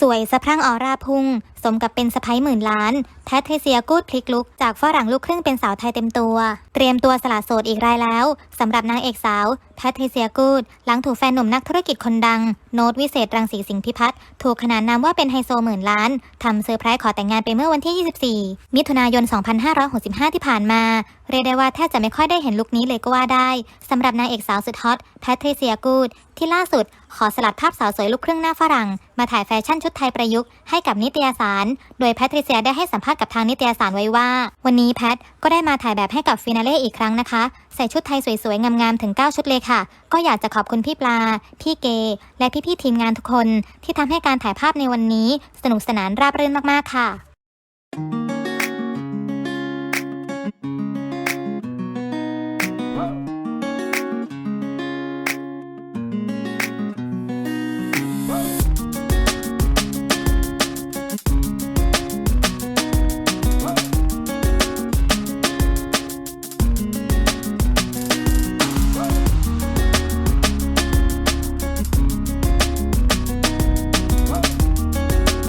สวยสะพรั่งออร่าพุ่ง มกับเป็นสะพ้ยหมื่นล้านแพทริเซียกูดพลิกลุกจากฝรั่งลูกครึ่งเป็นสาวไทยเต็มตัว เตรียมตัวสละโสดอีกรายแล้วสำหรับนางเอกสาวแพทริเซียกูดหลังถูกแฟนหนุ่มนักธุรกิจคนดัง โน้ตวิเศษรังสีสิงห์พิพัฒน์ถูกขนานนามว่าเป็นไฮโซหมื่นล้านทำเซอร์ไพรส์ขอแต่งงานไปเมื่อวันที่ 24 มิถุนายน 2565 ที่ผ่านมา เรียกได้ว่าแทบจะไม่ค่อยได้เห็นลุคนี้เลยก็ว่าได้สำหรับนางเอกสาวสุดฮอตแพทริเซียกูดที่ล่าสุดขอสลัดภาพสาวสวยลูกครึ่งหน้าฝรั่ง มาถ่ายแฟชั่นชุดไทยประยุกต์ให้กับนิตยสาร โดยแพทริเซียได้ให้สัมภาษณ์กับทางนิตยสารไว้ว่า วันนี้แพทก็ได้มาถ่ายแบบให้กับฟินาเล่อีกครั้งนะคะ ใส่ชุดไทยสวยๆ งามๆ ถึง 9 ชุดเลยค่ะ ก็อยากจะขอบคุณพี่ปลา พี่เก และพี่ๆทีมงานทุกคน ที่ทำให้การถ่ายภาพในวันนี้ สนุกสนานราบรื่นมากๆค่ะ